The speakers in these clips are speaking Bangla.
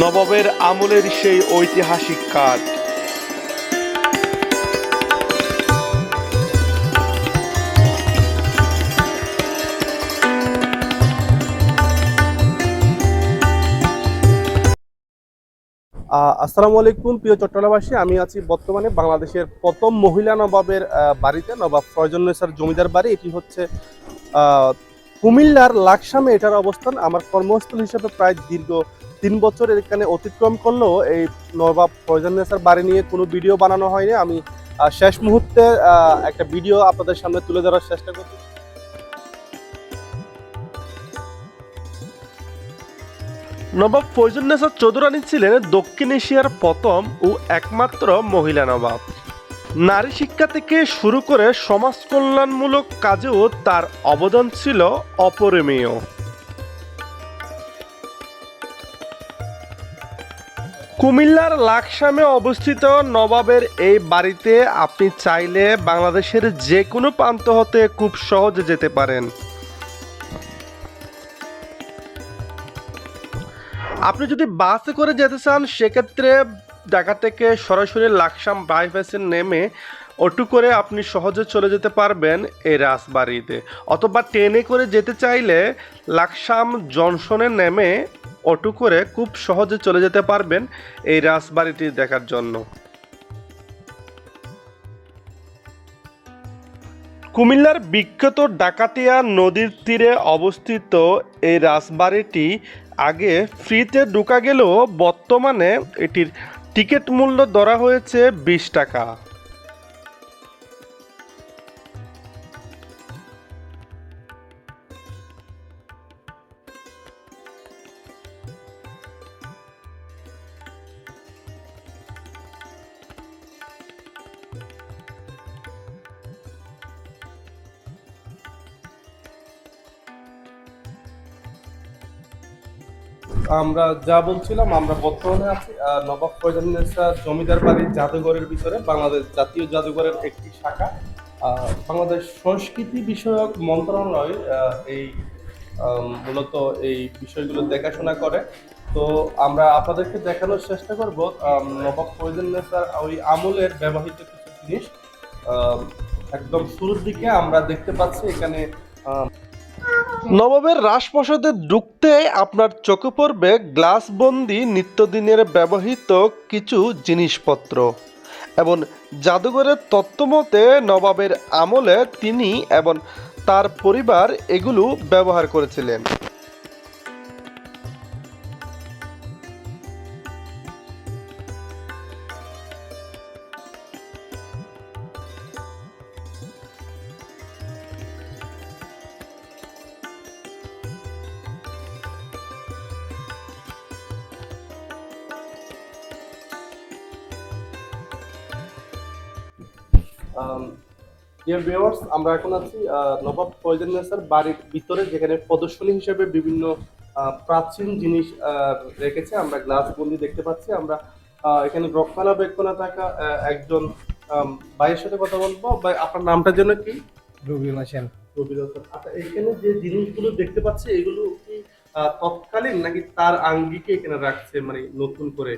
নবাবের আমলের সেই ঐতিহাসিক কাঠ। আসসালামু আলাইকুম, প্রিয় চট্টগ্রামবাসী। আমি আছি বর্তমানে বাংলাদেশের প্রথম মহিলা নবাবের বাড়িতে, নবাব ফয়জন্নেসার জমিদার বাড়ি। এটি হচ্ছে কুমিল্লার লাকসামে এটার অবস্থান। আমার কর্মস্থল হিসেবে প্রায় দীর্ঘ তিন বছর এখানে অতিক্রম করলেও এই নবাব ফয়জন্নেসার বাড়ি নিয়ে কোনো ভিডিও বানানো হয়নি। আমি শেষ মুহূর্তে একটা ভিডিও আপনাদের সামনে তুলে ধরার চেষ্টা করছি নবাব ফৈজুন্নেসা চৌধুরানী ছিলেন দক্ষিণ এশিয়ার প্রথম ও একমাত্র মহিলা নবাব। নারী শিক্ষা থেকে শুরু করে সমাজ কল্যাণমূলক কাজেও তার অবদান ছিল অপরিমেয়। কুমিল্লার লাকসামে অবস্থিত নবাবের এই বাড়িতে আপনি চাইলে বাংলাদেশের যে কোনো প্রান্ত হতে খুব সহজে যেতে পারেন। আপনি যদি বাসে করে যেতে চান, সেক্ষেত্রে ঢাকা থেকে সরাসরি লাকসাম বাইপাসে নেমে অটো করে আপনি সহজে চলে যেতে পারবেন এই রাজবাড়িতে। অথবা ট্রেনে করে যেতে চাইলে লাকসাম জনসনে নেমে অটো করে খুব সহজে চলে যেতে পারবেন এই রাজবাড়িটি দেখার জন্য। কুমিল্লার বিখ্যাত ডাকাতিয়া নদীর তীরে অবস্থিত এই রাজবাড়িটি আগে ফ্রিতে ঢুকা গেলেও বর্তমানে এটির টিকিট মূল্য ধরা হয়েছে বিশ টাকা। আমরা যা বলছিলাম, আমরা বর্তমানে আছি নবাব ফয়জান্নেসা জমিদার বাড়ির জাদুঘরের ভিতরে, বাংলাদেশ জাতীয় জাদুঘরের একটি শাখা। বাংলাদেশ সংস্কৃতি বিষয়ক মন্ত্রণালয় এই মূলত এই বিষয়গুলো দেখাশোনা করে। তো আমরা আপনাদেরকে দেখানোর চেষ্টা করব নবাব ফয়জান্নেসার ওই আমলের ব্যবহৃত কিছু জিনিস। একদম শুরুর দিকে আমরা দেখতে পাচ্ছি এখানে নবাবের রাজপ্রসাদে ঢুকতে আপনার চোখে পড়বে গ্লাসবন্দি নিত্যদিনের ব্যবহৃত কিছু জিনিসপত্র। এবং জাদুঘরের তত্ত্বমতে নবাবের আমলে তিনি এবং তার পরিবার এগুলো ব্যবহার করেছিলেন। ডিয়ার ভিউয়ার্স আমরা এখন আছি আহ, নবাব ফয়জান্নেসার বাড়ির ভিতরে যেখানে প্রদর্শনী হিসেবে বিভিন্ন প্রাচীন জিনিস রেখেছে। আমরা গ্লাস বন্দি দেখতে পাচ্ছি। আমরা এখানে রক্ষণাবেক্ষণে থাকা একজন ভাইয়ের সাথে কথা বলব। ভাই আপনার নামটা যেন কি? রবিউল হোসেন রবির হোসেন। আচ্ছা এখানে যে জিনিসগুলো দেখতে পাচ্ছি এগুলো কি তৎকালীন নাকি তার আঙ্গিকে এখানে রাখছে মানে নতুন করে?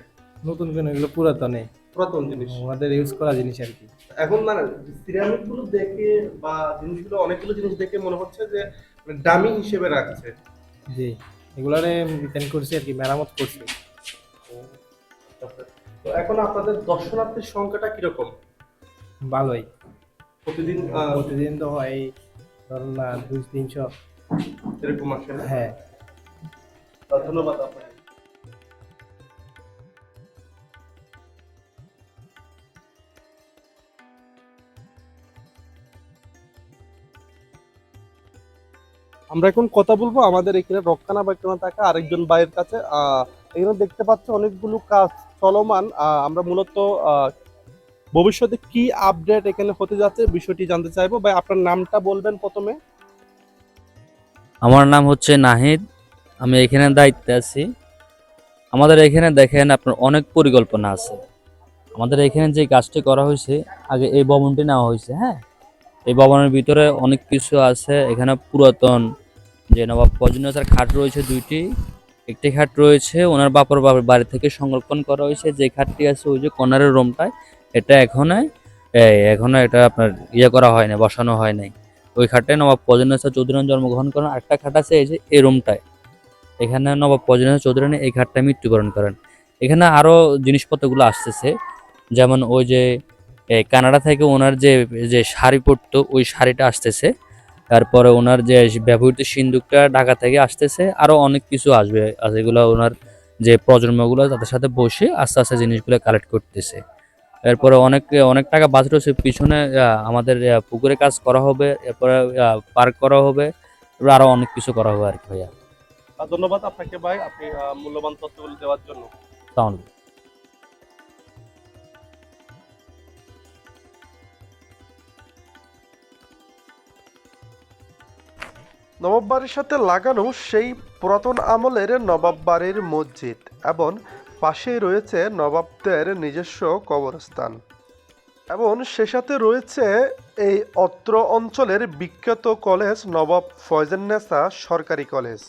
নতুন কোনো এগুলো পুরাতনে। পুরাতন জিনিস। আমাদের ইউজ করা জিনিস আর কি। এখন মানে সিরামিকগুলো দেখে বা জিনিসগুলো অনেকগুলো জিনিস দেখে মনে হচ্ছে যে ডামি হিসেবে রাখছে। জি এগুলারে রিটার্ন করছি আর কি মেরামত করছি। তো এখন আপনাদের দর্শনার্থীর সংখ্যাটা কীরকম? ভালোই। প্রতিদিন প্রতিদিন তো হয় ধরুন না দুই তিনশো। এরকম আসে হ্যাঁ। ধন্যবাদ আপনাকে। আমরা এখন কথা বলব আমাদের এখানে রক্ষণাবেক্ষণে থাকা আরেকজন ভাইয়ের কাছে। এখানে দেখতে পাচ্ছি অনেকগুলো কাজ চলমান। আমরা মূলত ভবিষ্যতে কি আপডেট এখানে হতে যাচ্ছে বিষয়টি জানতে চাইব। ভাই, আপনার নামটা বলবেন প্রথমে। আমার নাম হচ্ছে নাহিদ। আমি এখানে দায়িত্বে আছি। আমাদের এখানে দেখেন আপনার অনেক পরিকল্পনা আছে। আমাদের এখানে যে কাজটি করা হয়েছে, আগে এই ভবনটি নেওয়া হয়েছে হ্যাঁ? এই ভবনের ভিতরে অনেক কিছু আছে। এখানে পুরাতন যে নবাব ফজনেসার খাট রয়েছে দুইটি। একটি খাট রয়েছে, ওনার বাপর বাপের বাড়ি থেকে সংরক্ষণ করা হয়েছে। যে খাটটি আছে ওই যে কর্নারের রুমটায়, এটা এখনও এখনও এটা আপনার ইয়ে করা হয় না বসানো হয় নাই। ওই খাটে নবাব পজনেসা চৌধুরী জন্মগ্রহণ করেন। আরেকটা খাট আছে, এই যে এই রুমটায়। এখানে নবাব পজনেসা চৌধুরী এই খাটটা মৃত্যুবরণ করেন। এখানে আরও জিনিসপত্রগুলো আসতেছে, যেমন ওই যে কানাডা থেকে ওনার যে যে শাড়ি পরতো ওই শাড়িটা আসতেছে। তারপরে ওনার যে ব্যবহৃত সিন্দুকটা ঢাকা থেকে আসতেছে আরও অনেক কিছু আসবে। আর এগুলো ওনার যে প্রজন্মগুলো তাদের সাথে বসে আস্তে আস্তে জিনিসগুলো কালেক্ট করতেছে। এরপরে অনেক অনেক টাকা বাজেট হচ্ছে। পিছনে আমাদের পুকুরে কাজ করা হবে এরপরে পার্ক করা হবে এরপরে আরও অনেক কিছু করা হবে আর কি ভাইয়া। ধন্যবাদ আপনাকে ভাই আপনি মূল্যবান তথ্যগুলো দেওয়ার জন্য। তাহলে নবাব বাড়ির সাথে লাগানো সেই পুরাতন আমলের নবাব বাড়ির মসজিদ এবং পাশেই রয়েছে নবাবদের নিজস্ব কবরস্থান। এবং সে সাথে রয়েছে এই অত্র অঞ্চলের বিখ্যাত কলেজ নবাব ফয়জেন্নেসা সরকারি কলেজ।